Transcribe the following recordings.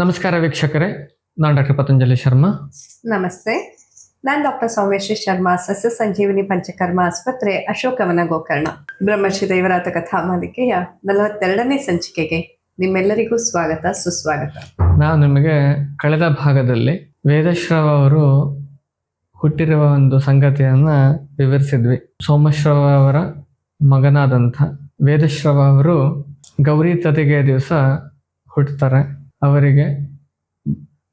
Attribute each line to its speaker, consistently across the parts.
Speaker 1: ನಮಸ್ಕಾರ ವೀಕ್ಷಕರೇ ನಾನು ಡಾಕ್ಟರ್ ಪತಂಜಲಿ ಶರ್ಮಾ.
Speaker 2: ನಮಸ್ತೆ ನಾನು ಡಾಕ್ಟರ್ ಸೌಮ್ಯಶ್ರೀ ಶರ್ಮಾ ಸಸ್ಯ ಸಂಜೀವಿನಿ ಪಂಚಕರ್ಮ ಆಸ್ಪತ್ರೆ ಅಶೋಕವನ ಗೋಕರ್ಣ. ಬ್ರಹ್ಮಶ್ರೀ ದೈವರಾತ ಕಥಾ ಮಾಲಿಕೆಯ ನಲವತ್ತೆರಡನೇ ಸಂಚಿಕೆಗೆ ನಿಮ್ಮೆಲ್ಲರಿಗೂ ಸ್ವಾಗತ ಸುಸ್ವಾಗತ.
Speaker 1: ನಾವು ನಿಮಗೆ ಕಳೆದ ಭಾಗದಲ್ಲಿ ವೇದಶ್ರವ ಅವರು ಹುಟ್ಟಿರುವ ಒಂದು ಸಂಗತಿಯನ್ನ ವಿವರಿಸಿದ್ವಿ. ಸೋಮಶ್ರವ ಅವರ ಮಗನಾದಂಥ ವೇದಶ್ರವ ಅವರು ಗೌರಿ ತದಿಗೆ ದಿವಸ ಹುಟ್ಟುತ್ತಾರೆ ಅವರಿಗೆ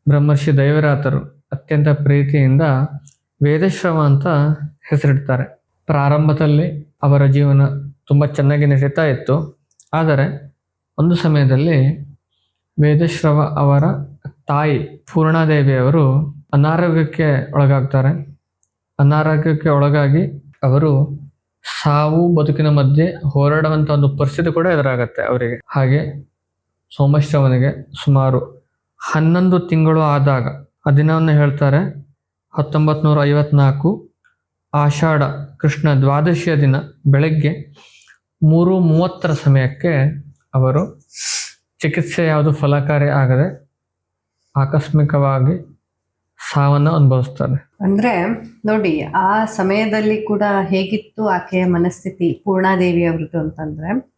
Speaker 1: ಬ್ರಹ್ಮರ್ಷಿ ದೈವರಾತರು ಅತ್ಯಂತ ಪ್ರೀತಿಯಿಂದ ವೇದಶ್ರವ ಅಂತ ಹೆಸರಿಡ್ತಾರೆ. ಪ್ರಾರಂಭದಲ್ಲಿ ಅವರ ಜೀವನ ತುಂಬ ಚೆನ್ನಾಗಿ ನಡೀತಾ ಇತ್ತು. ಆದರೆ ಒಂದು ಸಮಯದಲ್ಲಿ ವೇದಶ್ರವ ಅವರ ತಾಯಿ ಪೂರ್ಣಾದೇವಿಯವರು ಅನಾರೋಗ್ಯಕ್ಕೆ ಒಳಗಾಗ್ತಾರೆ. ಅನಾರೋಗ್ಯಕ್ಕೆ ಒಳಗಾಗಿ ಅವರು ಸಾವು ಬದುಕಿನ ಮಧ್ಯೆ ಹೋರಾಡುವಂಥ ಒಂದು ಪರಿಸ್ಥಿತಿ ಕೂಡ ಎದುರಾಗತ್ತೆ ಅವರಿಗೆ. ಹಾಗೆ ಸೋಮಶ್ರವನಿಗೆ ಸುಮಾರು ಹನ್ನೊಂದು ತಿಂಗಳು ಆದಾಗ ಆ ದಿನವನ್ನು ಹೇಳ್ತಾರೆ ಹತ್ತೊಂಬತ್ತು ನೂರ ಐವತ್ನಾಲ್ಕು ಆಷಾಢ ಕೃಷ್ಣ ದ್ವಾದಶಿಯ ದಿನ ಬೆಳಗ್ಗೆ ಮೂರು ಮೂವತ್ತರ ಸಮಯಕ್ಕೆ ಅವರು ಚಿಕಿತ್ಸೆ ಯಾವುದು ಫಲಕಾರಿ ಆಗದೆ ಆಕಸ್ಮಿಕವಾಗಿ ಸಾವನ್ನು ಅನುಭವಿಸ್ತಾರೆ.
Speaker 2: ಅಂದ್ರೆ ನೋಡಿ, ಆ ಸಮಯದಲ್ಲಿ ಕೂಡ ಹೇಗಿತ್ತು ಆಕೆಯ ಮನಸ್ಥಿತಿ ಪೂರ್ಣಾದೇವಿ ಅವ್ರದ್ದು ಅಂತಂದ್ರೆ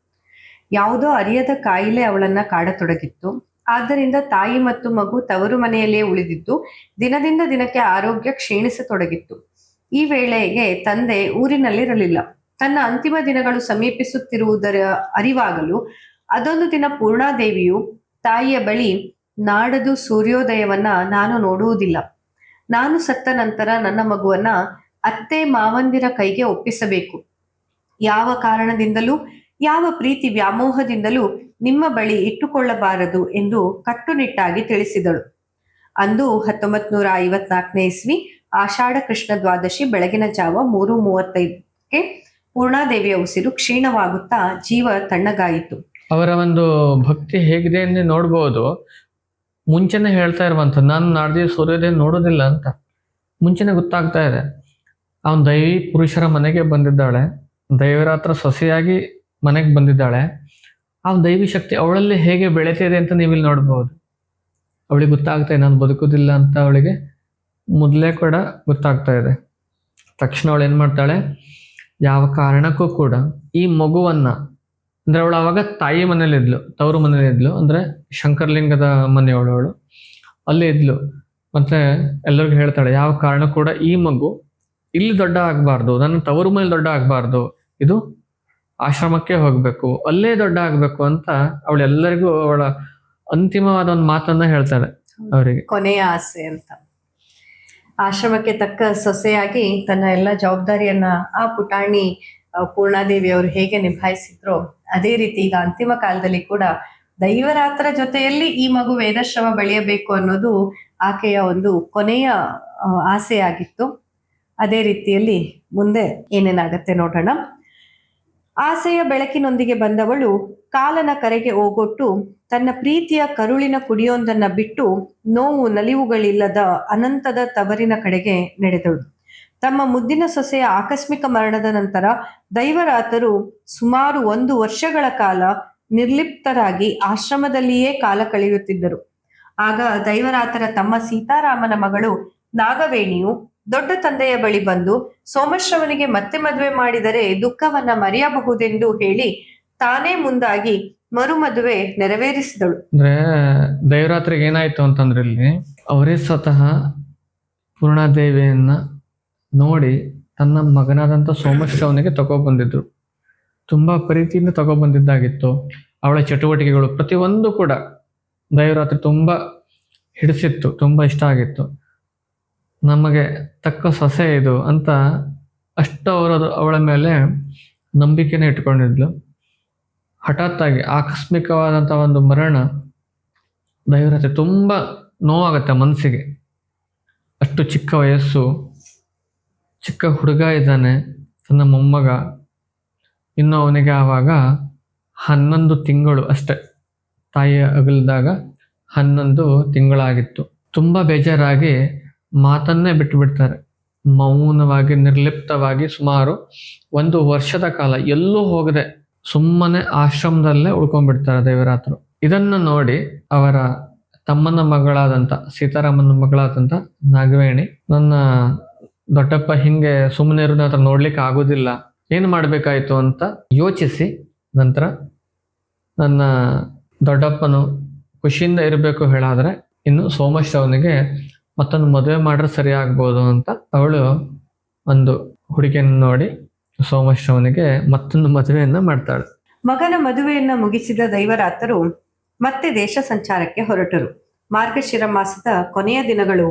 Speaker 2: ಯಾವುದೋ ಅರಿಯದ ಕಾಯಿಲೆ ಅವಳನ್ನ ಕಾಡತೊಡಗಿತ್ತು. ಆದ್ದರಿಂದ ತಾಯಿ ಮತ್ತು ಮಗು ತವರು ಮನೆಯಲ್ಲೇ ಉಳಿದಿದ್ದು, ದಿನದಿಂದ ದಿನಕ್ಕೆ ಆರೋಗ್ಯ ಕ್ಷೀಣಿಸತೊಡಗಿತ್ತು. ಈ ವೇಳೆಗೆ ತಂದೆ ಊರಿನಲ್ಲಿರಲಿಲ್ಲ. ತನ್ನ ಅಂತಿಮ ದಿನಗಳು ಸಮೀಪಿಸುತ್ತಿರುವುದರ ಅರಿವಾಗಲು ಅದೊಂದು ದಿನ ಪೂರ್ಣಾದೇವಿಯು ತಾಯಿಯ ಬಳಿ ನಾಡದು ಸೂರ್ಯೋದಯವನ್ನ ನಾನು ನೋಡುವುದಿಲ್ಲ. ನಾನು ಸತ್ತ ನಂತರ ನನ್ನ ಮಗುವನ್ನ ಅತ್ತೆ ಮಾವಂದಿರ ಕೈಗೆ ಒಪ್ಪಿಸಬೇಕು. ಯಾವ ಕಾರಣದಿಂದಲೂ ಯಾವ ಪ್ರೀತಿ ವ್ಯಾಮೋಹದಿಂದಲೂ ನಿಮ್ಮ ಬಳಿ ಇಟ್ಟುಕೊಳ್ಳಬಾರದು ಎಂದು ಕಟ್ಟುನಿಟ್ಟಾಗಿ ತಿಳಿಸಿದಳು. ಅಂದು ಹತ್ತೊಂಬತ್ ನೂರ ಐವತ್ನಾಲ್ಕನೇ ಇಸ್ವಿ ಆಷಾಢ ಕೃಷ್ಣ ದ್ವಾದಶಿ ಬೆಳಗಿನ ಜಾವ ಮೂರು ಮೂವತ್ತೈದಕ್ಕೆ ಪೂರ್ಣಾದೇವಿಯ ಉಸಿರು ಕ್ಷೀಣವಾಗುತ್ತಾ ಜೀವ ತಣ್ಣಗಾಯಿತು.
Speaker 1: ಅವರ ಒಂದು ಭಕ್ತಿ ಹೇಗಿದೆ ಎಂದು ನೋಡಬಹುದು ಮುಂಚೆನೆ ಹೇಳ್ತಾ ಇರುವಂತ ನಾನು ನಾಡ್ದು ಸೂರ್ಯೋದಯ ನೋಡೋದಿಲ್ಲ ಅಂತ. ಮುಂಚೆನೆ ಗೊತ್ತಾಗ್ತಾ ಇದೆ. ಅವನು ದೈವಿ ಪುರುಷರ ಮನೆಗೆ ಬಂದಿದ್ದಾಳೆ. ದೈವರ ಹತ್ರ ಸೊಸೆಯಾಗಿ ಮನೆಗೆ ಬಂದಿದ್ದಾಳೆ. ಆ ದೈವಿ ಶಕ್ತಿ ಅವಳಲ್ಲಿ ಹೇಗೆ ಬೆಳೀತಿದೆ ಅಂತ ನೀವು ಇಲ್ಲಿ ನೋಡ್ಬೋದು. ಅವಳಿಗೆ ಗೊತ್ತಾಗ್ತಾ ಇದೆ, ನಾನು ಬದುಕುದಿಲ್ಲ ಅಂತ ಅವಳಿಗೆ ಮೊದಲೇ ಕೂಡ ಗೊತ್ತಾಗ್ತಾ ಇದೆ. ತಕ್ಷಣ ಅವಳು ಏನು ಮಾಡ್ತಾಳೆ, ಯಾವ ಕಾರಣಕ್ಕೂ ಕೂಡ ಈ ಮಗುವನ್ನ, ಅಂದರೆ ಅವಳು ಅವಾಗ ತಾಯಿ ಮನೇಲಿ ಇದ್ಲು, ತವರು ಮನೇಲಿ ಇದ್ಲು, ಅಂದ್ರೆ ಶಂಕರ್ಲಿಂಗದ ಮನೆಯವಳು ಅವಳು. ಅಲ್ಲಿ ಇದ್ಲು. ಮತ್ತೆ ಎಲ್ಲರಿಗೂ ಹೇಳ್ತಾಳೆ, ಯಾವ ಕಾರಣ ಕೂಡ ಈ ಮಗು ಇಲ್ಲಿ ದೊಡ್ಡ ಆಗಬಾರ್ದು, ನನ್ನ ತವರು ಮನೇಲಿ ದೊಡ್ಡ ಆಗಬಾರ್ದು, ಇದು ಆಶ್ರಮಕ್ಕೆ ಹೋಗ್ಬೇಕು ಅಲ್ಲೇ ದೊಡ್ಡ ಆಗ್ಬೇಕು ಅಂತ ಅವಳು ಎಲ್ಲರಿಗೂ ಅವಳ ಅಂತಿಮವಾದ ಒಂದು ಮಾತನ್ನ ಹೇಳ್ತಾಳೆ ಅವರಿಗೆ.
Speaker 2: ಕೊನೆಯ ಆಸೆ ಅಂತ. ಆಶ್ರಮಕ್ಕೆ ತಕ್ಕ ಸೊಸೆಯಾಗಿ ತನ್ನ ಎಲ್ಲ ಜವಾಬ್ದಾರಿಯನ್ನ ಆ ಪುಟಾಣಿ ಪೂರ್ಣಾದೇವಿ ಅವರು ಹೇಗೆ ನಿಭಾಯಿಸಿದ್ರು ಅದೇ ರೀತಿ ಈಗ ಅಂತಿಮ ಕಾಲದಲ್ಲಿ ಕೂಡ ದೈವರಾತ್ರ ಜೊತೆಯಲ್ಲಿ ಈ ಮಗು ವೇದಶ್ರಮ ಬೆಳೆಯಬೇಕು ಅನ್ನೋದು ಆಕೆಯ ಒಂದು ಕೊನೆಯ ಆಸೆಯಾಗಿತ್ತು. ಅದೇ ರೀತಿಯಲ್ಲಿ ಮುಂದೆ ಏನೇನಾಗತ್ತೆ ನೋಡೋಣ. ಆಸೆಯ ಬೆಳಕಿನೊಂದಿಗೆ ಬಂದವಳು ಕಾಲನ ಕರೆಗೆ ಓಗೊಟ್ಟು ತನ್ನ ಪ್ರೀತಿಯ ಕರುಳಿನ ಕುಡಿಯೊಂದನ್ನ ಬಿಟ್ಟು ನೋವು ನಲಿವುಗಳಿಲ್ಲದ ಅನಂತದ ತವರಿನ ಕಡೆಗೆ ನಡೆದಳು. ತಮ್ಮ ಮುದ್ದಿನ ಸೊಸೆಯ ಆಕಸ್ಮಿಕ ಮರಣದ ನಂತರ ದೈವರಾತರು ಸುಮಾರು ಒಂದು ವರ್ಷಗಳ ಕಾಲ ನಿರ್ಲಿಪ್ತರಾಗಿ ಆಶ್ರಮದಲ್ಲಿಯೇ ಕಾಲ ಕಳೆಯುತ್ತಿದ್ದರು. ಆಗ ದೈವರಾತರ ತಮ್ಮ ಸೀತಾರಾಮನ ಮಗಳು ನಾಗವೇಣಿಯು ದೊಡ್ಡ ತಂದೆಯ ಬಳಿ ಬಂದು ಸೋಮಶ್ರವನಿಗೆ ಮತ್ತೆ ಮದುವೆ ಮಾಡಿದರೆ ದುಃಖವನ್ನ ಮರೆಯಬಹುದೆಂದು ಹೇಳಿ ತಾನೇ ಮುಂದಾಗಿ ಮರುಮದುವೆ ನೆರವೇರಿಸಿದಳು.
Speaker 1: ಅಂದ್ರೆ ದೈವರಾತ್ರಿಗೆ ಏನಾಯ್ತು ಅಂತಂದ್ರೆ ಇಲ್ಲಿ ಅವರೇ ಸ್ವತಃ ಪೂರ್ಣಾದೇವಿಯನ್ನ ನೋಡಿ ತನ್ನ ಮಗನಾದಂಥ ಸೋಮಶ್ರವನಿಗೆ ತಗೊಬಂದಿದ್ರು. ತುಂಬಾ ಪ್ರೀತಿಯಿಂದ ತಗೊಬಂದಿದ್ದಾಗಿತ್ತು. ಅವಳ ಚಟುವಟಿಕೆಗಳು ಪ್ರತಿಯೊಂದು ಕೂಡ ದೈವರಾತ್ರಿ ತುಂಬಾ ಹಿಡಿಸಿತ್ತು, ತುಂಬಾ ಇಷ್ಟ ಆಗಿತ್ತು. ನಮಗೆ ತಕ್ಕ ಸೊಸೆ ಇದು ಅಂತ ಅಷ್ಟು ಅವರದು ಅವಳ ಮೇಲೆ ನಂಬಿಕೆನೇ ಇಟ್ಕೊಂಡಿದ್ಲು. ಹಠಾತ್ತಾಗಿ ಆಕಸ್ಮಿಕವಾದಂಥ ಒಂದು ಮರಣ ದೈವರತೆ ತುಂಬ ನೋವಾಗುತ್ತೆ ಮನಸ್ಸಿಗೆ. ಅಷ್ಟು ಚಿಕ್ಕ ವಯಸ್ಸು, ಚಿಕ್ಕ ಹುಡುಗ ಇದ್ದಾನೆ, ತನ್ನ ಮೊಮ್ಮಗ. ಇನ್ನು ಅವನಿಗೆ ಆವಾಗ ಹನ್ನೊಂದು ತಿಂಗಳು ಅಷ್ಟೆ. ತಾಯಿಯ ಅಗಲಿದಾಗ ಹನ್ನೊಂದು ತಿಂಗಳಾಗಿತ್ತು. ತುಂಬ ಬೇಜಾರಾಗಿ ಮಾತನ್ನೇ ಬಿಟ್ಟು ಬಿಡ್ತಾರೆ ಮೌನವಾಗಿ, ನಿರ್ಲಿಪ್ತವಾಗಿ ಸುಮಾರು ಒಂದು ವರ್ಷದ ಕಾಲ ಎಲ್ಲೂ ಹೋಗದೆ ಸುಮ್ಮನೆ ಆಶ್ರಮದಲ್ಲೇ ಉಳ್ಕೊಂಡ್ಬಿಡ್ತಾರೆ ದೇವರಾತ್ರು. ಇದನ್ನು ನೋಡಿ ಅವರ ತಮ್ಮನ ಮಗಳಾದಂಥ ಸೀತಾರಾಮನ ಮಗಳಾದಂಥ ನಾಗವೇಣಿ, ನನ್ನ ದೊಡ್ಡಪ್ಪ ಹಿಂಗೆ ಸುಮ್ಮನೆ ಇರೋದು ಹತ್ರ ನೋಡ್ಲಿಕ್ಕೆ ಆಗೋದಿಲ್ಲ, ಏನು ಮಾಡಬೇಕಾಯಿತು ಅಂತ ಯೋಚಿಸಿ ನಂತರ ನನ್ನ ದೊಡ್ಡಪ್ಪನು ಖುಷಿಯಿಂದ ಇರಬೇಕು ಹೇಳಾದರೆ ಇನ್ನು ಸೋಮಶ್ರವನಿಗೆ ಮತ್ತೊಂದು ಮದುವೆ ಮಾಡ್ರೆ ಸರಿ ಆಗ್ಬೋದು ಅಂತ ಅವಳು ಒಂದು ಹುಡುಗಿಯನ್ನು ನೋಡಿ ಸೋಮಶ್ರವನಿಗೆ ಮತ್ತೊಂದು ಮದುವೆಯನ್ನ ಮಾಡ್ತಾಳೆ.
Speaker 2: ಮಗನ ಮದುವೆಯನ್ನ ಮುಗಿಸಿದ ದೈವರಾತರು ಮತ್ತೆ ದೇಶ ಸಂಚಾರಕ್ಕೆ ಹೊರಟರು. ಮಾರ್ಗಶಿರ ಮಾಸದ ಕೊನೆಯ ದಿನಗಳು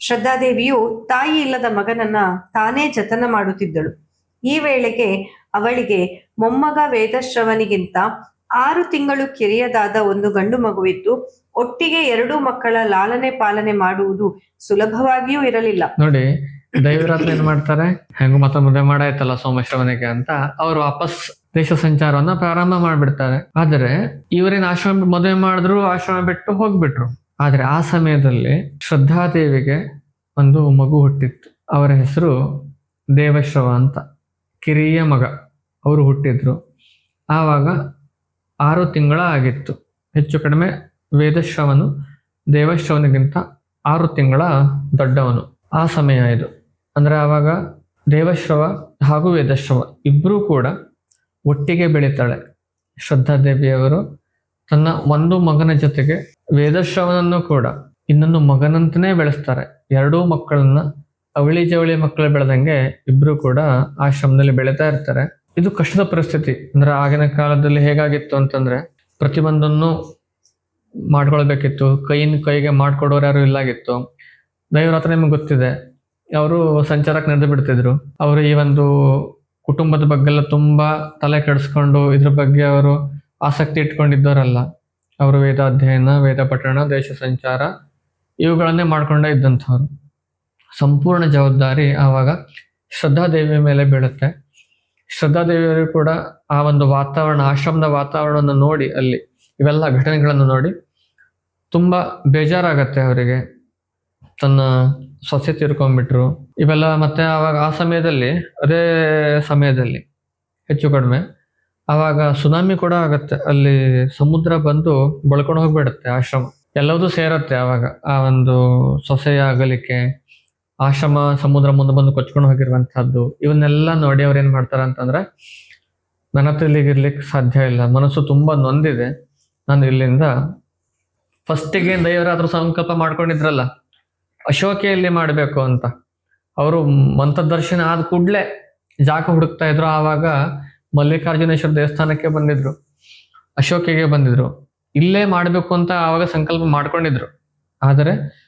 Speaker 2: ಶ್ರದ್ಧಾದೇವಿಯು ತಾಯಿ ಇಲ್ಲದ ಮಗನನ್ನ ತಾನೇ ಜತನ ಮಾಡುತ್ತಿದ್ದಳು. ಈ ವೇಳೆಗೆ ಅವಳಿಗೆ ಮೊಮ್ಮಗ ವೇದಶ್ರವನಿಗಿಂತ ಆರು ತಿಂಗಳು ಕಿರಿಯದಾದ ಒಂದು ಗಂಡು ಮಗುವಿತ್ತು ಒಟ್ಟಿಗೆ ಎರಡು ಮಕ್ಕಳ ಲಾಲನೆ ಪಾಲನೆ ಮಾಡುವುದು ಸುಲಭವಾಗಿಯೂ ಇರಲಿಲ್ಲ.
Speaker 1: ನೋಡಿ, ದೈವರಾತ್ರಿ ಏನ್ ಮಾಡ್ತಾರೆ? ಹೆಂಗ ಮತ ಮದುವೆ ಮಾಡಾಯ್ತಲ್ಲ ಸೋಮಶ್ರವನಿಗೆ ಅಂತ ಅವ್ರು ವಾಪಸ್ ದೇಶ ಸಂಚಾರವನ್ನ ಪ್ರಾರಂಭ ಮಾಡ್ಬಿಡ್ತಾರೆ. ಆದರೆ ಇವರೇನ್ ಆಶ್ರಮ ಮದುವೆ ಮಾಡಿದ್ರು, ಆಶ್ರಮ ಬಿಟ್ಟು ಹೋಗ್ಬಿಟ್ರು. ಆದ್ರೆ ಆ ಸಮಯದಲ್ಲಿ ಶ್ರದ್ಧಾದೇವಿಗೆ ಒಂದು ಮಗು ಹುಟ್ಟಿತ್ತು. ಅವರ ಹೆಸರು ದೇವಶ್ರವ ಅಂತ. ಕಿರಿಯ ಮಗ. ಅವರು ಹುಟ್ಟಿದ್ರು. ಆವಾಗ ಆರು ತಿಂಗಳ ಆಗಿತ್ತು. ಹೆಚ್ಚು ಕಡಿಮೆ ವೇದಶ್ರವನು, ದೇವಶ್ರವನಿಗಿಂತ ಆರು ತಿಂಗಳ ದೊಡ್ಡವನು. ಆ ಸಮಯ ಇದು. ಅಂದರೆ ಆವಾಗ ದೇವಶ್ರವ ಹಾಗೂ ವೇದಶ್ರವ ಇಬ್ಬರೂ ಕೂಡ ಒಟ್ಟಿಗೆ ಬೆಳೀತಾಳೆ. ಶ್ರದ್ಧಾದೇವಿಯವರು ತನ್ನ ಒಂದು ಮಗನ ಜೊತೆಗೆ ವೇದಶ್ರವನನ್ನು ಕೂಡ ಇನ್ನೊಂದು ಮಗನಂತನೇ ಬೆಳೆಸ್ತಾರೆ. ಎರಡೂ ಮಕ್ಕಳನ್ನ ಅವಳಿ ಜವಳಿ ಮಕ್ಕಳು ಬೆಳೆದಂಗೆ ಇಬ್ಬರೂ ಕೂಡ ಆಶ್ರಮದಲ್ಲಿ ಬೆಳೀತಾ ಇರ್ತಾರೆ. ಇದು ಕಷ್ಟದ ಪರಿಸ್ಥಿತಿ. ಅಂದ್ರೆ ಆಗಿನ ಕಾಲದಲ್ಲಿ ಹೇಗಾಗಿತ್ತು ಅಂತಂದ್ರೆ ಪ್ರತಿಯೊಂದನ್ನು ಮಾಡ್ಕೊಳ್ಬೇಕಿತ್ತು. ಕೈಯಿಂದ ಕೈಗೆ ಮಾಡ್ಕೊಡೋರು ಯಾರು ಇಲ್ಲಾಗಿತ್ತು. ದೈವರ ಹತ್ರ ನಿಮ್ಗೆ ಗೊತ್ತಿದೆ. ಅವರು ಸಂಚಾರಕ್ಕೆ ನಡೆದು ಬಿಡ್ತಿದ್ರು. ಅವರು ಈ ಒಂದು ಕುಟುಂಬದ ಬಗ್ಗೆ ಎಲ್ಲ ತುಂಬಾ ತಲೆ ಕೆಡಿಸ್ಕೊಂಡು ಇದ್ರ ಬಗ್ಗೆ ಅವರು ಆಸಕ್ತಿ ಇಟ್ಕೊಂಡಿದ್ದವರಲ್ಲ. ಅವರು ವೇದ ಅಧ್ಯಯನ ವೇದ ಪಠಣ ದೇಶ ಸಂಚಾರ ಇವುಗಳನ್ನೇ ಮಾಡ್ಕೊಂಡೇ ಇದ್ದಂಥವ್ರು. ಸಂಪೂರ್ಣ ಜವಾಬ್ದಾರಿ ಆವಾಗ ಶ್ರದ್ಧಾದೇವಿಯ ಮೇಲೆ ಬೀಳುತ್ತೆ. ಶ್ರದ್ಧಾದೇವಿಯವರು ಕೂಡ ಆ ಒಂದು ವಾತಾವರಣ, ಆಶ್ರಮದ ವಾತಾವರಣವನ್ನು ನೋಡಿ ಅಲ್ಲಿ ಇವೆಲ್ಲ ಘಟನೆಗಳನ್ನು ನೋಡಿ ತುಂಬ ಬೇಜಾರಾಗತ್ತೆ ಅವರಿಗೆ. ತನ್ನ ಸೊಸೆ ತೀರ್ಕೊಂಡ್ಬಿಟ್ರು. ಇವೆಲ್ಲ ಮತ್ತೆ ಆವಾಗ ಆ ಸಮಯದಲ್ಲಿ, ಅದೇ ಸಮಯದಲ್ಲಿ ಹೆಚ್ಚು ಕಡಿಮೆ ಆವಾಗ ಸುನಾಮಿ ಕೂಡ ಆಗತ್ತೆ. ಅಲ್ಲಿ ಸಮುದ್ರ ಬಂದು ಬಳ್ಕೊಂಡು ಹೋಗ್ಬಿಡುತ್ತೆ ಆಶ್ರಮ. ಎಲ್ಲವೂ ಸೇರತ್ತೆ ಆವಾಗ ಆ ಒಂದು ಸೊಸೆಯ ಅಗಲಿಕೆ ಆಶ್ರಮ, ಸಮುದ್ರ ಮುಂದೆ ಬಂದು ಕೊಚ್ಕೊಂಡು ಹೋಗಿರುವಂತಹದ್ದು ಇವನ್ನೆಲ್ಲ ನೋಡಿ ಅವ್ರು ಏನ್ ಮಾಡ್ತಾರ ಅಂತಂದ್ರೆ ನನ್ನ ಹತ್ರ ಇಲ್ಲಿಗೆ ಸಾಧ್ಯ ಇಲ್ಲ. ಮನಸ್ಸು ತುಂಬಾ ನೊಂದಿದೆ. ನಾನು ಇಲ್ಲಿಂದ ಫಸ್ಟಿಗೆ ದೈವರಾದ್ರೂ ಸಂಕಲ್ಪ ಮಾಡ್ಕೊಂಡಿದ್ರಲ್ಲ ಅಶೋಕೆಯಲ್ಲಿ ಮಾಡಬೇಕು ಅಂತ. ಅವರು ಮಂತ್ರದರ್ಶನ ಆದ ಕೂಡಲೇ ಜಾಗ ಹುಡುಕ್ತಾ ಇದ್ರು. ಆವಾಗ ಮಲ್ಲಿಕಾರ್ಜುನೇಶ್ವರ ದೇವಸ್ಥಾನಕ್ಕೆ ಬಂದಿದ್ರು. ಅಶೋಕೆಗೆ ಬಂದಿದ್ರು. ಇಲ್ಲೇ ಮಾಡಬೇಕು ಅಂತ ಆವಾಗ ಸಂಕಲ್ಪ ಮಾಡ್ಕೊಂಡಿದ್ರು. ಆದರೆ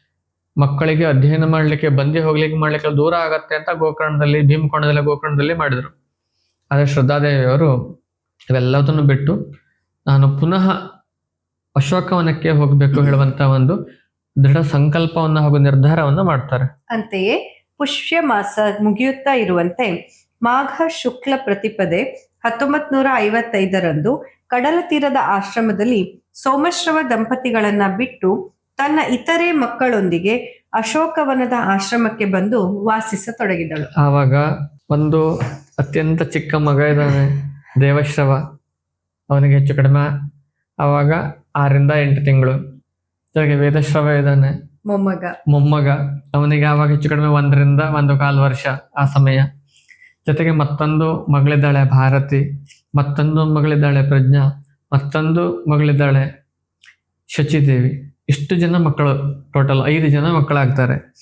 Speaker 1: ಮಕ್ಕಳಿಗೆ ಅಧ್ಯಯನ ಮಾಡ್ಲಿಕ್ಕೆ, ಬಂದಿ ಹೋಗ್ಲಿಕ್ಕೆ ಮಾಡ್ಲಿಕ್ಕೆ ದೂರ ಆಗತ್ತೆ ಅಂತ ಗೋಕರ್ಣದಲ್ಲಿ ಭೀಮಕೊಂಡದಲ್ಲಿ ಗೋಕರ್ಣದಲ್ಲಿ ಮಾಡಿದ್ರು. ಆದರೆ ಶ್ರದ್ಧಾದೇವಿ ಅವರು ಇವೆಲ್ಲದನ್ನು ಬಿಟ್ಟು ನಾನು ಪುನಃ ಅಶೋಕವನಕ್ಕೆ ಹೋಗಬೇಕು ಹೇಳುವಂತ ಒಂದು ದೃಢ ಸಂಕಲ್ಪವನ್ನ ಹಾಗೂ ನಿರ್ಧಾರವನ್ನ ಮಾಡ್ತಾರೆ.
Speaker 2: ಅಂತೆಯೇ ಪುಷ್ಯ ಮಾಸ ಮುಗಿಯುತ್ತಾ ಇರುವಂತೆ ಮಾಘ ಶುಕ್ಲ ಪ್ರತಿಪದೆ ಹತ್ತೊಂಬತ್ ನೂರ ಐವತ್ತೈದರಂದು ಕಡಲ ತೀರದ ಆಶ್ರಮದಲ್ಲಿ ಸೋಮಶ್ರವ ದಂಪತಿಗಳನ್ನ ಬಿಟ್ಟು ತನ್ನ ಇತರೆ ಮಕ್ಕಳೊಂದಿಗೆ ಅಶೋಕವನದ ಆಶ್ರಮಕ್ಕೆ ಬಂದು ವಾಸಿಸತೊಡಗಿದಳು.
Speaker 1: ಆವಾಗ ಒಂದು ಅತ್ಯಂತ ಚಿಕ್ಕ ಮಗ ಇದ್ದಾನೆ ದೇವಶ್ರವ. ಅವನಿಗೆ ಹೆಚ್ಚು ಕಡಿಮೆ ಆವಾಗ ಆರಿಂದ ಎಂಟು ತಿಂಗಳು. ಜೊತೆಗೆ ವೇದಶ್ರವ ಇದ್ದಾನೆ
Speaker 2: ಮೊಮ್ಮಗ.
Speaker 1: ಮೊಮ್ಮಗ. ಅವನಿಗೆ ಆವಾಗ ಹೆಚ್ಚು ಕಡಿಮೆ ಒಂದರಿಂದ ಒಂದು ಕಾಲು ವರ್ಷ ಆ ಸಮಯ. ಜೊತೆಗೆ ಮತ್ತೊಂದು ಮಗಳಿದ್ದಾಳೆ ಭಾರತಿ. ಮತ್ತೊಂದು ಮಗಳಿದ್ದಾಳೆ ಪ್ರಜ್ಞಾ. ಮತ್ತೊಂದು ಮಗಳಿದ್ದಾಳೆ ಶಚಿದೇವಿ. ಇಷ್ಟು ಜನ ಮಕ್ಕಳು ಟೋಟಲ್ ಐದು ಜನ ಮಕ್ಕಳಾಗ್ತಾರೆ.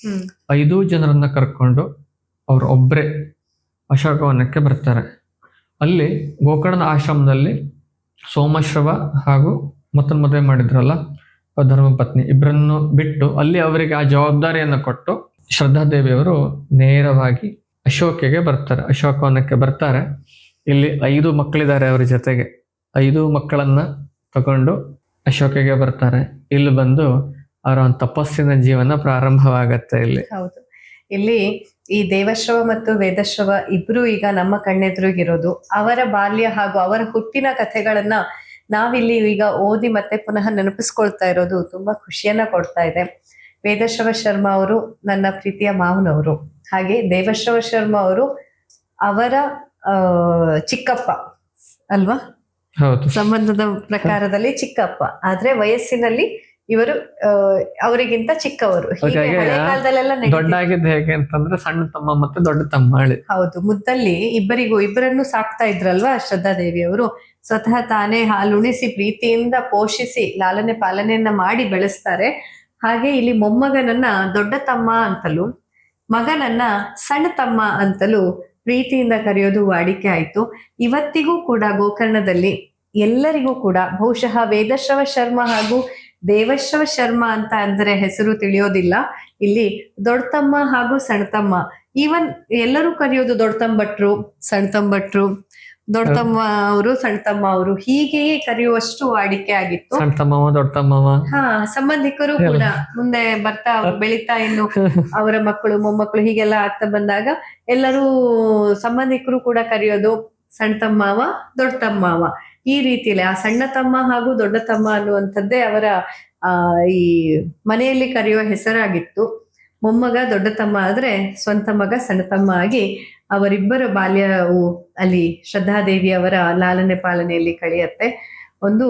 Speaker 1: ಐದು ಜನರನ್ನ ಕರ್ಕೊಂಡು ಅವ್ರು ಒಬ್ಬರೇ ಅಶೋಕವನಕ್ಕೆ ಬರ್ತಾರೆ. ಅಲ್ಲಿ ಗೋಕರ್ಣ ಆಶ್ರಮದಲ್ಲಿ ಸೋಮಶ್ರವ ಹಾಗೂ ಮತ್ತೊಂದು ಮದುವೆ ಮಾಡಿದ್ರಲ್ಲ ಧರ್ಮಪತ್ನಿ ಇಬ್ಬರನ್ನು ಬಿಟ್ಟು ಅಲ್ಲಿ ಅವರಿಗೆ ಆ ಜವಾಬ್ದಾರಿಯನ್ನು ಕೊಟ್ಟು ಶ್ರದ್ಧಾದೇವಿಯವರು ನೇರವಾಗಿ ಅಶೋಕೆಗೆ ಬರ್ತಾರೆ ಅಶೋಕವನಕ್ಕೆ ಬರ್ತಾರೆ. ಇಲ್ಲಿ ಐದು ಮಕ್ಕಳಿದ್ದಾರೆ ಅವರ ಜೊತೆಗೆ. ಐದು ಮಕ್ಕಳನ್ನ ತಗೊಂಡು ಅಶೋಕೆಗೆ ಬರ್ತಾರೆ. ಇಲ್ಲಿ ಬಂದು ಅವರ ಒಂದು ತಪಸ್ಸಿನ ಜೀವನ ಪ್ರಾರಂಭವಾಗತ್ತೆ ಇಲ್ಲಿ.
Speaker 2: ಹೌದು. ಇಲ್ಲಿ ಈ ದೇವಶ್ರವ ಮತ್ತು ವೇದಶ್ರವ ಇಬ್ರು ಈಗ ನಮ್ಮ ಕಣ್ಣೆದುರಿಗಿರೋದು. ಅವರ ಬಾಲ್ಯ ಹಾಗೂ ಅವರ ಹುಟ್ಟಿನ ಕಥೆಗಳನ್ನ ನಾವಿಲ್ಲಿ ಈಗ ಓದಿ ಮತ್ತೆ ಪುನಃ ನೆನಪಿಸ್ಕೊಳ್ತಾ ಇರೋದು ತುಂಬಾ ಖುಷಿಯನ್ನ ಕೊಡ್ತಾ ಇದೆ. ವೇದಶ್ರವ ಶರ್ಮಾ ಅವರು ನನ್ನ ಪ್ರೀತಿಯ ಮಾವನವರು. ಹಾಗೆ ದೇವಶ್ರವ ಶರ್ಮಾ ಅವರು ಅವರ ಚಿಕ್ಕಪ್ಪ ಅಲ್ವಾ? ಸಂಬಂಧದ ಪ್ರಕಾರದಲ್ಲಿ ಚಿಕ್ಕಪ್ಪ. ಆದ್ರೆ ವಯಸ್ಸಿನಲ್ಲಿ ಇವರು ಅವರಿಗಿಂತ ಚಿಕ್ಕವರು. ಹೀಗೆ
Speaker 1: ಹಾಗಾಗಿ
Speaker 2: ಹಳೆ ಕಾಲದಲ್ಲೆಲ್ಲ
Speaker 1: ದೊಡ್ಡ ಆಗಿದ್ದು ಹೇಗೆ ಅಂತಂದ್ರೆ ಸಣ್ಣ ತಮ್ಮ ಮತ್ತೆ ದೊಡ್ಡ ತಮ್ಮಳಿ
Speaker 2: ಹೌದು ಮುದ್ದಲ್ಲಿ ಇಬ್ಬರಿಗೂ ಇಬ್ಬರನ್ನು ಸಾಕ್ತಾ ಇದ್ರಲ್ವಾ ಶ್ರದ್ಧಾದೇವಿಯವರು. ಸ್ವತಃ ತಾನೇ ಹಾಲುಣಿಸಿ ಪ್ರೀತಿಯಿಂದ ಪೋಷಿಸಿ ಲಾಲನೆ ಪಾಲನೆಯನ್ನ ಮಾಡಿ ಬೆಳೆಸ್ತಾರೆ. ಹಾಗೆ ಇಲ್ಲಿ ಮೊಮ್ಮಗನನ್ನ ದೊಡ್ಡ ತಮ್ಮ ಅಂತಲೂ ಮಗನನ್ನ ಸಣ್ಣ ತಮ್ಮ ಅಂತಲೂ ಪ್ರೀತಿಯಿಂದ ಕರೆಯೋದು ವಾಡಿಕೆ ಆಯ್ತು. ಇವತ್ತಿಗೂ ಕೂಡ ಗೋಕರ್ಣದಲ್ಲಿ ಎಲ್ಲರಿಗೂ ಕೂಡ ಬಹುಶಃ ವೇದಶ್ರವ ಶರ್ಮ ಹಾಗೂ ದೇವಶ್ರವ ಶರ್ಮ ಅಂತ ಅಂದರೆ ಹೆಸರು ತಿಳಿಯೋದಿಲ್ಲ. ಇಲ್ಲಿ ದೊಡ್ಡತಮ್ಮ ಹಾಗೂ ಸಣ್ಣತಮ್ಮ ಈವನ್ ಎಲ್ಲರೂ ಕರೆಯೋದು ದೊಡ್ತಂಬಟ್ರು ಸಣ್ತಂಬಟ್ರು ದೊಡ್ಡತಮ್ಮ ಅವರು ಸಣ್ಣತಮ್ಮ ಅವರು ಹೀಗೆಯೇ ಕರೆಯುವಷ್ಟು ವಾಡಿಕೆ ಆಗಿತ್ತು.
Speaker 1: ಸಣ್ಣ ತಮ್ಮವ ದೊಡ್ಡ ತಮ್ಮವ
Speaker 2: ಹಾ ಸಂಬಂಧಿಕರು ಕೂಡ ಮುಂದೆ ಬರ್ತಾ ಅವ್ರು ಬೆಳೀತಾ ಇನ್ನು ಅವರ ಮಕ್ಕಳು ಮೊಮ್ಮಕ್ಕಳು ಹೀಗೆಲ್ಲ ಆಗ್ತಾ ಬಂದಾಗ ಎಲ್ಲರೂ ಸಂಬಂಧಿಕರು ಕೂಡ ಕರೆಯೋದು ಸಣ್ಣ ತಮ್ಮವ ದೊಡ್ಡ ತಮ್ಮವ ಈ ರೀತಿಯಲ್ಲಿ ಆ ಸಣ್ಣ ತಮ್ಮ ಹಾಗೂ ದೊಡ್ಡ ತಮ್ಮ ಅನ್ನುವಂಥದ್ದೇ ಅವರ ಆ ಈ ಮನೆಯಲ್ಲಿ ಕರೆಯುವ ಹೆಸರಾಗಿತ್ತು. ಮೊಮ್ಮಗ, ದೊಡ್ಡ ತಮ್ಮ ಆದ್ರೆ ಸ್ವಂತ ಮಗ, ಸಣ್ಣ ತಮ್ಮ ಆಗಿ ಅವರಿಬ್ಬರ ಬಾಲ್ಯವು ಅಲ್ಲಿ ಶ್ರದ್ಧಾದೇವಿ ಅವರ ಲಾಲನೆ ಪಾಲನೆಯಲ್ಲಿ ಕಳೆಯತ್ತೆ. ಒಂದು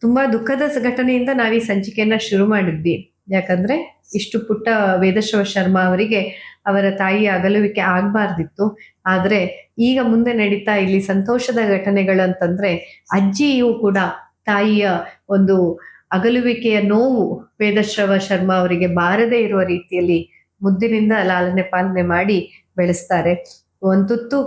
Speaker 2: ತುಂಬಾ ದುಃಖದ ಘಟನೆಯಿಂದ ನಾವು ಈ ಸಂಚಿಕೆಯನ್ನ ಶುರು ಮಾಡಿದ್ವಿ. ಯಾಕಂದ್ರೆ ಇಷ್ಟು ಪುಟ್ಟ ವೇದಶವ ಶರ್ಮಾ ಅವರಿಗೆ ಅವರ ತಾಯಿ ಅಗಲುವಿಕೆ ಆಗ್ಬಾರ್ದಿತ್ತು. ಆದ್ರೆ ಈಗ ಮುಂದೆ ನಡೀತಾ ಇಲ್ಲಿ ಸಂತೋಷದ ಘಟನೆಗಳು ಅಂತಂದ್ರೆ ಅಜ್ಜಿಯು ಕೂಡ ತಾಯಿಯ ಒಂದು ಅಗಲುವಿಕೆಯ ನೋವು ವೇದಶ್ರವ ಶರ್ಮಾ ಅವರಿಗೆ ಬಾರದೇ ಇರುವ ರೀತಿಯಲ್ಲಿ ಮುದ್ದಿನಿಂದ ಲಾಲನೆ ಪಾಲನೆ ಮಾಡಿ ಬೆಳೆಸ್ತಾರೆ. ಒಂದು ತುತ್ತು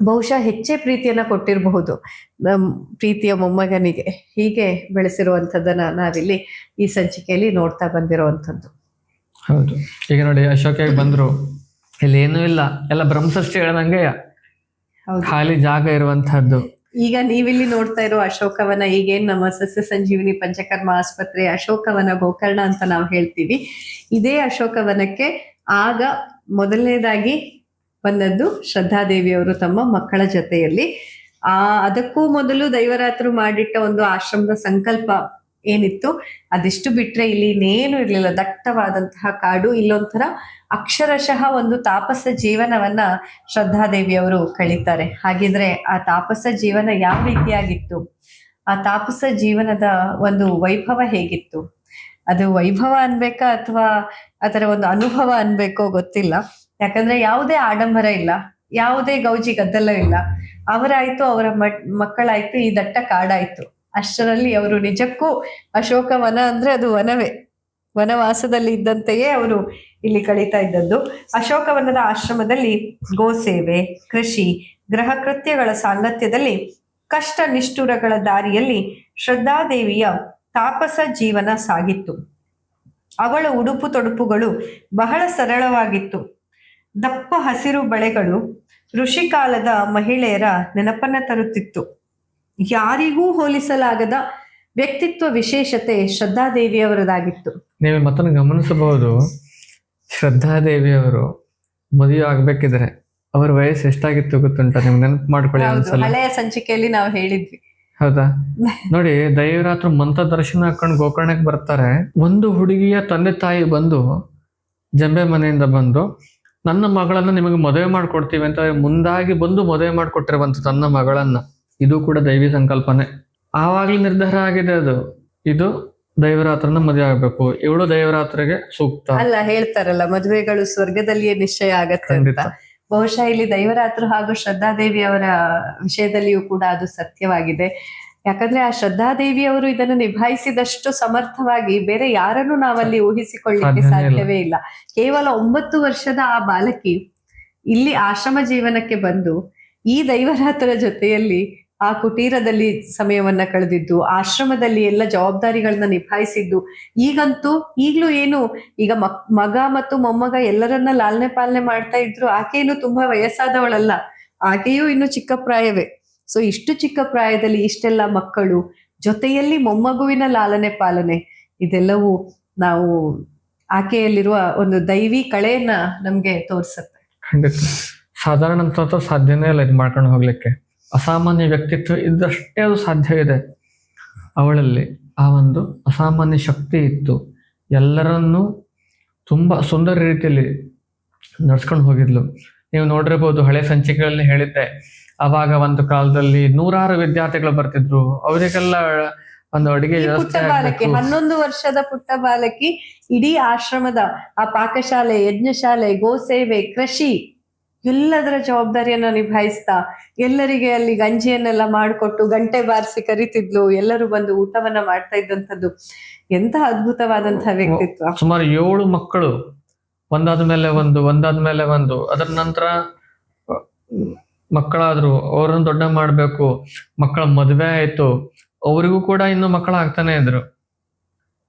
Speaker 2: ಬಹುಶಃ ಹೆಚ್ಚೇ ಪ್ರೀತಿಯನ್ನ ಕೊಟ್ಟಿರಬಹುದು ನಮ್ಮ ಪ್ರೀತಿಯ ಮೊಮ್ಮಗನಿಗೆ ಹೀಗೆ ಬೆಳೆಸಿರುವಂಥದ್ದನ್ನು ನಾವಿಲ್ಲಿ ಈ ಸಂಚಿಕೆಯಲ್ಲಿ ನೋಡ್ತಾ ಬಂದಿರುವಂಥದ್ದು.
Speaker 1: ಹೌದು. ಈಗ ನೋಡಿ ಅಶೋಕಿಗೆ ಬಂದ್ರು ಇಲ್ಲಿ ಏನೂ ಇಲ್ಲ ಎಲ್ಲ ಬ್ರಹ್ಮಸೃಷ್ಟಿ ಹೇಳ್ದಂಗೆ ಖಾಲಿ ಜಾಗ ಇರುವಂತಹದ್ದು
Speaker 2: ಈಗ ನೀವಿಲ್ಲಿ ನೋಡ್ತಾ ಇರೋ ಅಶೋಕವನ ಈಗೇನ್ ನಮ್ಮ ಸಸ್ಯ ಸಂಜೀವಿನಿ ಪಂಚಕರ್ಮ ಆಸ್ಪತ್ರೆ ಅಶೋಕವನ ಗೋಕರ್ಣ ಅಂತ ನಾವು ಹೇಳ್ತೀವಿ. ಇದೇ ಅಶೋಕವನಕ್ಕೆ ಆಗ ಮೊದಲನೇದಾಗಿ ಬಂದದ್ದು ಶ್ರದ್ಧಾದೇವಿಯವರು ತಮ್ಮ ಮಕ್ಕಳ ಜೊತೆಯಲ್ಲಿ. ಆ, ಅದಕ್ಕೂ ಮೊದಲು ದೈವರಾತ್ರು ಮಾಡಿಟ್ಟ ಒಂದು ಆಶ್ರಮದ ಸಂಕಲ್ಪ ಏನಿತ್ತು? ಅದಿಷ್ಟು ಬಿಟ್ರೆ ಇಲ್ಲಿ ಇನ್ನೇನು ಇರ್ಲಿಲ್ಲ. ದಟ್ಟವಾದಂತಹ ಕಾಡು, ಇಲ್ಲೊಂಥರ ಅಕ್ಷರಶಃ ಒಂದು ತಾಪಸ ಜೀವನವನ್ನ ಶ್ರದ್ಧಾದೇವಿಯವರು ಕಳೀತಾರೆ. ಹಾಗಿದ್ರೆ ಆ ತಾಪಸ ಜೀವನ ಯಾವ ರೀತಿಯಾಗಿತ್ತು? ಆ ತಾಪಸ ಜೀವನದ ಒಂದು ವೈಭವ ಹೇಗಿತ್ತು? ಅದು ವೈಭವ ಅನ್ಬೇಕಾ ಅಥವಾ ಅದರ ಒಂದು ಅನುಭವ ಅನ್ಬೇಕೋ ಗೊತ್ತಿಲ್ಲ. ಯಾಕಂದ್ರೆ ಯಾವುದೇ ಆಡಂಬರ ಇಲ್ಲ. ಯಾವುದೇ ಗೌಜಿ ಗದ್ದಲ ಇಲ್ಲ. ಅವರಾಯ್ತು, ಅವರ ಮಕ್ಕಳಾಯ್ತು, ಈ ದಟ್ಟ ಕಾಡಾಯ್ತು. ಅಷ್ಟರಲ್ಲಿ ಅವರು ನಿಜಕ್ಕೂ ಅಶೋಕವನ ಅಂದ್ರೆ ಅದು ವನವೇ. ವನವಾಸದಲ್ಲಿ ಇದ್ದಂತೆಯೇ ಅವರು ಇಲ್ಲಿ ಕಳೀತಾ ಇದ್ದದ್ದು. ಅಶೋಕವನದ ಆಶ್ರಮದಲ್ಲಿ ಗೋಸೇವೆ, ಕೃಷಿ ಗ್ರಹ ಕೃತ್ಯಗಳ ಸಾಂಗತ್ಯದಲ್ಲಿ ಕಷ್ಟ ನಿಷ್ಠುರಗಳ ದಾರಿಯಲ್ಲಿ ಶ್ರದ್ಧಾದೇವಿಯ ತಾಪಸ ಜೀವನ ಸಾಗಿತ್ತು. ಅವಳ ಉಡುಪು ತೊಡುಪುಗಳು ಬಹಳ ಸರಳವಾಗಿತ್ತು. ದಪ್ಪ ಹಸಿರು ಬಳೆಗಳು ಋಷಿಕಾಲದ ಮಹಿಳೆಯರ ನೆನಪನ್ನ ತರುತ್ತಿತ್ತು. ಯಾರಿಗೂ ಹೋಲಿಸಲಾಗದ ವ್ಯಕ್ತಿತ್ವ ವಿಶೇಷತೆ ಶ್ರದ್ಧಾದೇವಿಯವರದಾಗಿತ್ತು.
Speaker 1: ನೀವು ಮತ್ತೊಂದು ಗಮನಿಸಬಹುದು ಶ್ರದ್ಧಾದೇವಿಯವರು ಮದುವೆ ಆಗ್ಬೇಕಿದ್ರೆ ಅವರ ವಯಸ್ಸು ಎಷ್ಟಾಗಿತ್ತು ಗೊತ್ತುಂಟ? ನಿಮ್ಗೆ ನೆನಪು ಮಾಡ್ಕೊಳ್ಳಿ ಒಂದ್ಸಲ.
Speaker 2: ಹಳೆಯ ಸಂಚಿಕೆಯಲ್ಲಿ ನಾವು ಹೇಳಿದ್ವಿ.
Speaker 1: ಹೌದಾ? ನೋಡಿ ದೈವರಾತ್ರ ಮಂತ ದರ್ಶನ ಹಾಕೊಂಡು ಗೋಕರ್ಣಕ್ಕೆ ಬರ್ತಾರೆ. ಒಂದು ಹುಡುಗಿಯ ತಂದೆ ತಾಯಿ ಬಂದು ಜಂಬೆ ಮನೆಯಿಂದ ಬಂದು ನನ್ನ ಮಗಳನ್ನ ನಿಮಗೆ ಮದುವೆ ಮಾಡ್ಕೊಡ್ತೀವಿ ಅಂತ ಮುಂದಾಗಿ ಬಂದು ಮದುವೆ ಮಾಡ್ಕೊಟ್ಟಿರುವಂತ ತನ್ನ ಮಗಳನ್ನ. ಇದು ಕೂಡ ದೈವಿ ಸಂಕಲ್ಪನೆ. ಆವಾಗಲೇ ನಿರ್ಧಾರ ಆಗಿದೆ ಅದು. ಇದು ದೈವರಾತ್ರನ ಮದುವೆ ಆಗಬೇಕು. ಇವಳು ದೈವರಾತ್ರಿಗೆ ಸೂಕ್ತ.
Speaker 2: ಅಲ್ಲ ಹೇಳ್ತಾರಲ್ಲ ಮದುವೆಗಳು ಸ್ವರ್ಗದಲ್ಲಿಯೇ ನಿಶ್ಚಯ ಆಗತ್ತೆ ಅಂತ. ಬಹುಶಃ ಇಲ್ಲಿ ದೈವರಾತ್ರು ಹಾಗೂ ಶ್ರದ್ಧಾದೇವಿ ಅವರ ವಿಷಯದಲ್ಲಿಯೂ ಕೂಡ ಅದು ಸತ್ಯವಾಗಿದೆ. ಯಾಕಂದ್ರೆ ಆ ಶ್ರದ್ಧಾದೇವಿ ಅವರು ಇದನ್ನು ನಿಭಾಯಿಸಿದಷ್ಟು ಸಮರ್ಥವಾಗಿ ಬೇರೆ ಯಾರನ್ನು ನಾವಲ್ಲಿ ಊಹಿಸಿಕೊಳ್ಳಿಕ್ಕೆ ಸಾಧ್ಯವೇ ಇಲ್ಲ. ಕೇವಲ ಒಂಬತ್ತು ವರ್ಷದ ಆ ಬಾಲಕಿ ಇಲ್ಲಿ ಆಶ್ರಮ ಜೀವನಕ್ಕೆ ಬಂದು ಈ ದೈವರಾತ್ರ ಜೊತೆಯಲ್ಲಿ ಆ ಕುಟೀರದಲ್ಲಿ ಸಮಯವನ್ನ ಕಳೆದಿದ್ದು, ಆಶ್ರಮದಲ್ಲಿ ಎಲ್ಲ ಜವಾಬ್ದಾರಿಗಳನ್ನ ನಿಭಾಯಿಸಿದ್ದು, ಈಗಂತೂ ಈಗಲೂ ಏನು, ಈಗ ಮಗ ಮತ್ತು ಮೊಮ್ಮಗ ಎಲ್ಲರನ್ನ ಲಾಲನೆ ಪಾಲನೆ ಮಾಡ್ತಾ ಇದ್ರು ಆಕೆಯೂ ತುಂಬಾ ವಯಸ್ಸಾದವಳಲ್ಲ. ಆಕೆಯೂ ಇನ್ನು ಚಿಕ್ಕ ಪ್ರಾಯವೇ. ಸೊ ಇಷ್ಟು ಚಿಕ್ಕ ಪ್ರಾಯದಲ್ಲಿ ಇಷ್ಟೆಲ್ಲ ಮಕ್ಕಳು ಜೊತೆಯಲ್ಲಿ ಮೊಮ್ಮಗುವಿನ ಲಾಲನೆ ಪಾಲನೆ, ಇದೆಲ್ಲವೂ ನಾವು ಆಕೆಯಲ್ಲಿರುವ ಒಂದು ದೈವಿ ಕಳೆಯನ್ನ ನಮ್ಗೆ ತೋರಿಸುತ್ತೆ.
Speaker 1: ಸಾಧಾರಣ ಸಾಧ್ಯನೇ ಇಲ್ಲ ಇದು ಮಾಡ್ಕೊಂಡು ಹೋಗ್ಲಿಕ್ಕೆ. ಅಸಾಮಾನ್ಯ ವ್ಯಕ್ತಿತ್ವ ಇದ್ದಷ್ಟೇ ಅದು ಸಾಧ್ಯ ಇದೆ. ಅವಳಲ್ಲಿ ಆ ಒಂದು ಅಸಾಮಾನ್ಯ ಶಕ್ತಿ ಇತ್ತು. ಎಲ್ಲರನ್ನೂ ತುಂಬ ಸುಂದರ ರೀತಿಯಲ್ಲಿ ನಡ್ಸ್ಕೊಂಡು ಹೋಗಿದ್ಲು. ನೀವು ನೋಡಿರ್ಬೋದು ಹಳೆ ಸಂಚಿಕೆಗಳಲ್ಲಿ ಹೇಳಿದ್ದೆ ಅವಾಗ ಒಂದು ಕಾಲದಲ್ಲಿ ನೂರಾರು ವಿದ್ಯಾರ್ಥಿಗಳು ಬರ್ತಿದ್ರು. ಅವರಿಗೆಲ್ಲ ಒಂದು ಅಡಿಗೆ
Speaker 2: ಪುಟ್ಟ ಬಾಲಕಿ ಹನ್ನೊಂದು ವರ್ಷದ ಪುಟ್ಟ ಬಾಲಕಿ ಇಡೀ ಆಶ್ರಮದ ಆ ಪಾಕಶಾಲೆ ಯಜ್ಞಶಾಲೆ ಗೋಸೇವೆ ಕೃಷಿ ಎಲ್ಲದರ ಜವಾಬ್ದಾರಿಯನ್ನ ನಿಭಾಯಿಸ್ತಾ ಎಲ್ಲರಿಗೆ ಅಲ್ಲಿ ಗಂಜಿಯನ್ನೆಲ್ಲ ಮಾಡಿಕೊಟ್ಟು ಗಂಟೆ ಬಾರಿಸಿ ಕರಿತಿದ್ಲು ಎಲ್ಲರೂ ಬಂದು ಊಟವನ್ನ ಮಾಡ್ತಾ ಇದ್ದಂಥದ್ದು. ಎಂತ ಅದ್ಭುತವಾದಂತಹ ವ್ಯಕ್ತಿತ್ವ.
Speaker 1: ಸುಮಾರು ಏಳು ಮಕ್ಕಳು ಒಂದಾದ ಮೇಲೆ ಒಂದು ಒಂದಾದ ಮೇಲೆ ಒಂದು. ಅದರ ನಂತರ ಮಕ್ಕಳಾದ್ರು ಅವ್ರನ್ನ ದೊಡ್ಡ ಮಾಡ್ಬೇಕು ಮಕ್ಕಳ ಮದುವೆ ಆಯ್ತು. ಅವರಿಗೂ ಕೂಡ ಇನ್ನು ಮಕ್ಕಳು ಆಗ್ತಾನೆ ಇದ್ರು.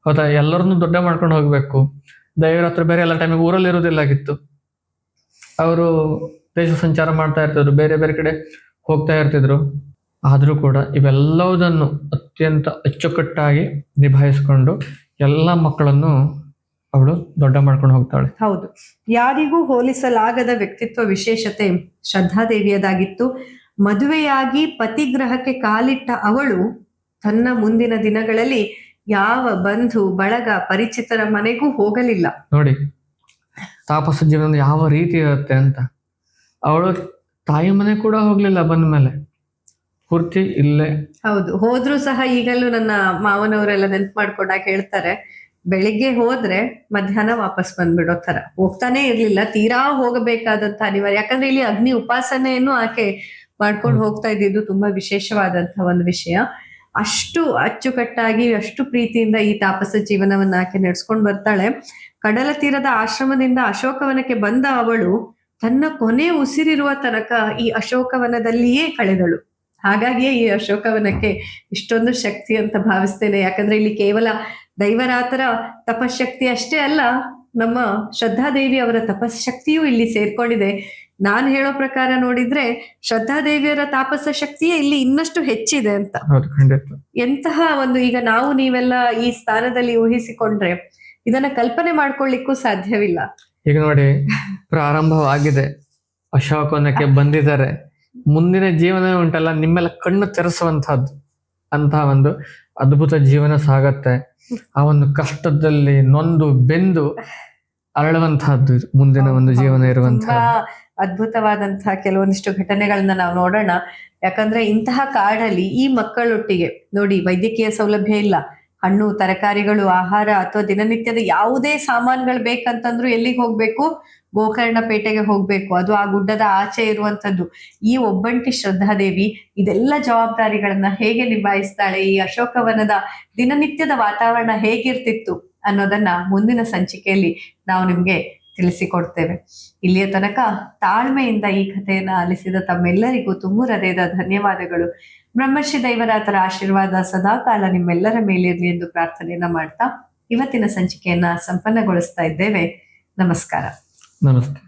Speaker 1: ಹೌದಾ? ಎಲ್ಲರನ್ನು ದೊಡ್ಡ ಮಾಡ್ಕೊಂಡು ಹೋಗ್ಬೇಕು. ದೈವರ ಹತ್ರ ಬೇರೆ ಎಲ್ಲ ಟೈಮಿಗೆ ಊರಲ್ಲಿ ಇರೋದಿಲ್ಲಾಗಿತ್ತು ಅವರು ದೇಶ ಸಂಚಾರ ಮಾಡ್ತಾ ಇರ್ತಿದ್ರು ಬೇರೆ ಬೇರೆ ಕಡೆ ಹೋಗ್ತಾ ಇರ್ತಿದ್ರು. ಆದರೂ ಕೂಡ ಇವೆಲ್ಲವುದನ್ನು ಅತ್ಯಂತ ಅಚ್ಚುಕಟ್ಟಾಗಿ ನಿಭಾಯಿಸಿಕೊಂಡು ಎಲ್ಲ ಮಕ್ಕಳನ್ನು ಅವಳು ದೊಡ್ಡ ಮಾಡ್ಕೊಂಡು ಹೋಗ್ತಾಳೆ.
Speaker 2: ಹೌದು. ಯಾರಿಗೂ ಹೋಲಿಸಲಾಗದ ವ್ಯಕ್ತಿತ್ವ ವಿಶೇಷತೆ ಶ್ರದ್ಧಾದೇವಿಯದಾಗಿತ್ತು. ಮದುವೆಯಾಗಿ ಪತಿಗ್ರಹಕ್ಕೆ ಕಾಲಿಟ್ಟ ಅವಳು ತನ್ನ ಮುಂದಿನ ದಿನಗಳಲ್ಲಿ ಯಾವ ಬಂಧು ಬಳಗ ಪರಿಚಿತರ ಮನೆಗೂ ಹೋಗಲಿಲ್ಲ.
Speaker 1: ನೋಡಿ ತಾಪಸ ಜೀವನ ಯಾವ ರೀತಿ ಇರುತ್ತೆ ಅಂತ. ಅವಳು ತಾಯಿ ಮನೆ ಕೂಡ ಹೋಗ್ಲಿಲ್ಲ ಬಂದ ಮೇಲೆ. ಪೂರ್ತಿ ಇಲ್ಲೇ.
Speaker 2: ಹೌದು ಹೋದ್ರು ಸಹ ಈಗಲೂ ನನ್ನ ಮಾವನವರೆಲ್ಲ ನೆನ್ಪು ಮಾಡ್ಕೊಂಡಾಗ ಹೇಳ್ತಾರೆ ಬೆಳಿಗ್ಗೆ ಹೋದ್ರೆ ಮಧ್ಯಾಹ್ನ ವಾಪಸ್ ಬಂದ್ಬಿಡೋ ತರ ಹೋಗ್ತಾನೆ ಇರ್ಲಿಲ್ಲ ತೀರಾ ಹೋಗಬೇಕಾದಂತ ಅನಿವಾರ್ಯ. ಯಾಕಂದ್ರೆ ಇಲ್ಲಿ ಅಗ್ನಿ ಉಪಾಸನೆಯನ್ನು ಆಕೆ ಮಾಡ್ಕೊಂಡು ಹೋಗ್ತಾ ಇದ್ದಿದ್ದು ತುಂಬಾ ವಿಶೇಷವಾದಂತಹ ಒಂದು ವಿಷಯ. ಅಷ್ಟು ಅಚ್ಚುಕಟ್ಟಾಗಿ ಅಷ್ಟು ಪ್ರೀತಿಯಿಂದ ಈ ತಾಪಸ ಜೀವನವನ್ನ ಆಕೆ ನಡೆಸ್ಕೊಂಡು ಬರ್ತಾಳೆ. ಕಡಲ ತೀರದ ಆಶ್ರಮದಿಂದ ಅಶೋಕವನಕ್ಕೆ ಬಂದ ಅವಳು ತನ್ನ ಕೊನೆ ಉಸಿರಿರುವ ತನಕ ಈ ಅಶೋಕವನದಲ್ಲಿಯೇ ಕಳೆದಳು. ಹಾಗಾಗಿಯೇ ಈ ಅಶೋಕವನಕ್ಕೆ ಇಷ್ಟೊಂದು ಶಕ್ತಿ ಅಂತ ಭಾವಿಸ್ತೇನೆ. ಯಾಕಂದ್ರೆ ಇಲ್ಲಿ ಕೇವಲ ದೈವರಾತರ ತಪಶಕ್ತಿ ಅಷ್ಟೇ ಅಲ್ಲ ನಮ್ಮ ಶ್ರದ್ಧಾದೇವಿ ಅವರ ತಪಶಕ್ತಿಯೂ ಇಲ್ಲಿ ಸೇರ್ಕೊಂಡಿದೆ. ನಾನ್ ಹೇಳೋ ಪ್ರಕಾರ ನೋಡಿದ್ರೆ ಶ್ರದ್ಧಾದೇವಿಯರ ತಾಪಸ ಶಕ್ತಿಯೇ ಇಲ್ಲಿ ಇನ್ನಷ್ಟು ಹೆಚ್ಚಿದೆ ಅಂತ. ಎಂತಹ ಒಂದು ಈಗ ನಾವು ನೀವೆಲ್ಲ ಈ ಸ್ಥಾನದಲ್ಲಿ ಊಹಿಸಿಕೊಂಡ್ರೆ ಇದನ್ನ ಕಲ್ಪನೆ ಮಾಡ್ಕೊಳ್ಳಿಕ್ಕೂ ಸಾಧ್ಯವಿಲ್ಲ.
Speaker 1: ಈಗ ನೋಡಿ ಪ್ರಾರಂಭವಾಗಿದೆ. ಅಶೋಕನಕ್ಕೆ ಬಂದಿದ್ದಾರೆ. ಮುಂದಿನ ಜೀವನ ಉಂಟಲ್ಲ ನಿಮ್ಮೆಲ್ಲ ಕಣ್ಣು ತೆರೆಸುವಂತಹದ್ದು ಅಂತಹ ಒಂದು ಅದ್ಭುತ ಜೀವನ ಸಾಗತ್ತೆ. ಆ ಒಂದು ಕಷ್ಟದಲ್ಲಿ ನೊಂದು ಬೆಂದು ಅರಳುವಂತಹದ್ದು ಮುಂದಿನ ಒಂದು ಜೀವನ ಇರುವಂತಹ
Speaker 2: ಅದ್ಭುತವಾದಂತಹ ಕೆಲವೊಂದಿಷ್ಟು ಘಟನೆಗಳನ್ನ ನಾವು ನೋಡೋಣ. ಯಾಕಂದ್ರೆ ಇಂತಹ ಕಾಡಲ್ಲಿ ಈ ಮಕ್ಕಳೊಟ್ಟಿಗೆ ನೋಡಿ ವೈದ್ಯಕೀಯ ಸೌಲಭ್ಯ ಇಲ್ಲ. ಹಣ್ಣು, ತರಕಾರಿಗಳು, ಆಹಾರ ಅಥವಾ ದಿನನಿತ್ಯದ ಯಾವುದೇ ಸಾಮಾನುಗಳು ಬೇಕಂತಂದ್ರು ಎಲ್ಲಿಗೆ ಹೋಗ್ಬೇಕು? ಗೋಕರ್ಣ ಪೇಟೆಗೆ ಹೋಗ್ಬೇಕು. ಅದು ಆ ಗುಡ್ಡದ ಆಚೆ ಇರುವಂತದ್ದು ಈ ಒಬ್ಬಂಟಿ ಶ್ರದ್ಧಾದೇವಿ ಇದೆಲ್ಲ ಜವಾಬ್ದಾರಿಗಳನ್ನ ಹೇಗೆ ನಿಭಾಯಿಸ್ತಾಳೆ? ಈ ಅಶೋಕವನದ ದಿನನಿತ್ಯದ ವಾತಾವರಣ ಹೇಗಿರ್ತಿತ್ತು ಅನ್ನೋದನ್ನ ಮುಂದಿನ ಸಂಚಿಕೆಯಲ್ಲಿ ನಾವು ನಿಮ್ಗೆ ತಿಳಿಸಿಕೊಡ್ತೇವೆ. ಇಲ್ಲಿಯ ತನಕ ತಾಳ್ಮೆಯಿಂದ ಈ ಕಥೆಯನ್ನ ಆಲಿಸಿದ ತಮ್ಮೆಲ್ಲರಿಗೂ ತುಂಬು ಹೃದಯದ ಧನ್ಯವಾದಗಳು. ಬ್ರಹ್ಮಶ್ರೀ ದೈವರಾತರ ಆಶೀರ್ವಾದ ಸದಾಕಾಲ ನಿಮ್ಮೆಲ್ಲರ ಮೇಲಿರಲಿ ಎಂದು ಪ್ರಾರ್ಥನೆಯನ್ನ ಮಾಡ್ತಾ ಇವತ್ತಿನ ಸಂಚಿಕೆಯನ್ನ ಸಂಪನ್ನಗೊಳಿಸ್ತಾ ಇದ್ದೇವೆ. ನಮಸ್ಕಾರ.
Speaker 1: ನಮಸ್ತೆ.